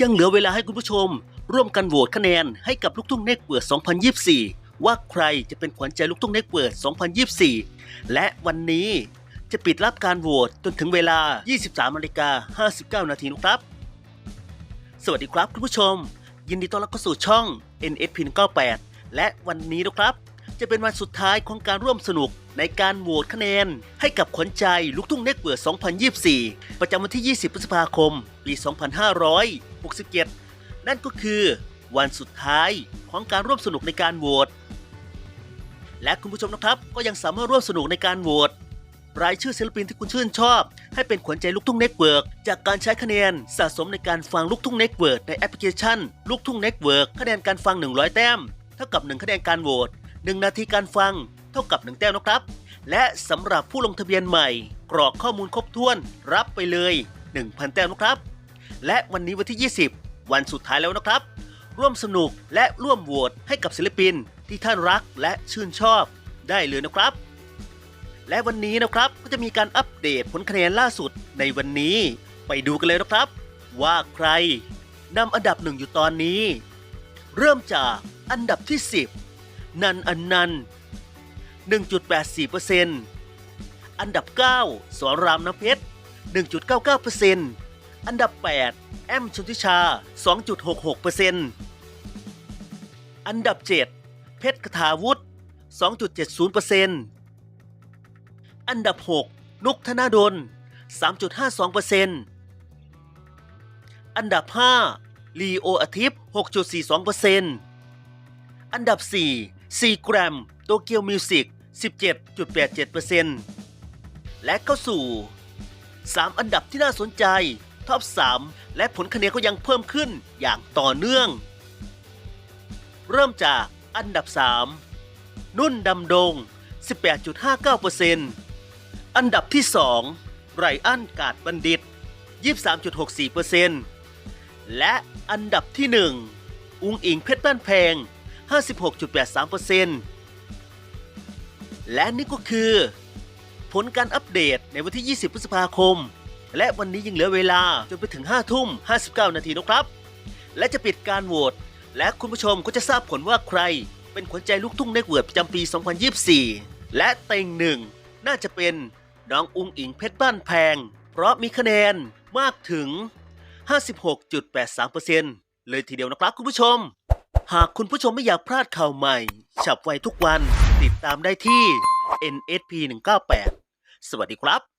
ยังเหลือเวลาให้คุณผู้ชม ร่วมกันโหวตคะแนนให้กับลูกทุ่งเน็กเวิร์ด2024 ว่าใครจะเป็นขวัญใจลูกทุ่งเน็กเวิร์ด2024 และวันนี้จะปิดรับการโหวตจนถึงเวลา 23นาฬิกา59 นาทีนะครับ สวัสดีครับคุณผู้ชม ยินดีต้อนรับเข้าสู่ช่อง NSP 198และวันนี้นะครับ จะเป็นวันสุดท้ายของการร่วมสนุกในการโหวตคะแนน ให้กับขวัญใจลูกทุ่งเน็กเวิร์ด2024 ประจำวันที่ 20 พฤษภาคม ปี 2567 นั่นก็คือวันสุดท้ายของการร่วมสนุกในการโหวต และคุณผู้ชมนะครับก็ยังสามารถร่วมสนุกในการโหวตรายชื่อศิลปินที่คุณชื่นชอบ ให้เป็นขวัญใจลูกทุ่งเน็ตเวิร์กจากการใช้คะแนนสะสมในการฟังลูกทุ่งเน็ตเวิร์กในแอปพลิเคชัน ลูกทุ่งเน็ตเวิร์กคะแนนการฟัง 100 แต้ม เท่ากับ 1 คะแนนการโหวต 1 นาทีการฟังเท่ากับ 1 แต้มนะครับ และสำหรับผู้ลงทะเบียนใหม่ กรอกข้อมูลครบถ้วน รับไปเลย 1,000 แต้มนะครับ และวันนี้วันที่ 20 วันสุดท้ายแล้วนะครับ ร่วมสนุกและร่วมโหวตให้กับศิลปินที่ท่านรักและชื่นชอบได้เลยนะครับ และวันนี้นะครับก็จะมีการอัปเดตผลคะแนนล่าสุดในวันนี้ไปดูกันเลยนะครับ ว่าใครนำอันดับหนึ่งอยู่ตอนนี้ เริ่มจากอันดับที่ 10 นันอันนัน1.84%อันดับ 9 สอนรามน้ำเพชร 1.99%อันดับ 8 แอมชนทิชา 2.66%อันดับ 7 เพชรคทาวุฒิ 2.70%อันดับ 6 นุกธนาดล 3.52%อันดับ 5 ลีโออาทิตย์ 6.42%อันดับ 4 4 กรัมโตเกียวมิวสิก17.87%และเข้าสู่ 3 อันดับที่น่าสนใจ ท็อป 3 และผลคะแนนก็ยังเพิ่มขึ้นอย่างต่อเนื่อง เริ่มจากอันดับ 3 นุ่นดำดง 18.59%อันดับที่ 2 ไรอันกาดบัณฑิต 23.64%และอันดับที่ 1 อุงอิงเพชรบ้านแพง 56.83%และนี่ก็คือ ผลการอัปเดตในวันที่ 20 พฤษภาคม และวันนี้ยังเหลือเวลาจนไปถึง 5 ทุ่ม 59 นาทีนะครับ และจะปิดการโหวตและคุณผู้ชมก็จะทราบผลว่าใคร เป็นขวัญใจลูกทุ่งเน็กเวิร์ดประจำปี 2024 และเต็งหนึ่งน่าจะเป็นน้องอุ้งอิงเพชรบ้านแพง เพราะมีคะแนนมากถึง 56.83%เลยทีเดียวนะครับคุณผู้ชม หากคุณผู้ชมไม่อยากพลาดข่าวใหม่ ฉับไวทุกวัน ติดตามได้ที่ NSP 198 สวัสดีครับ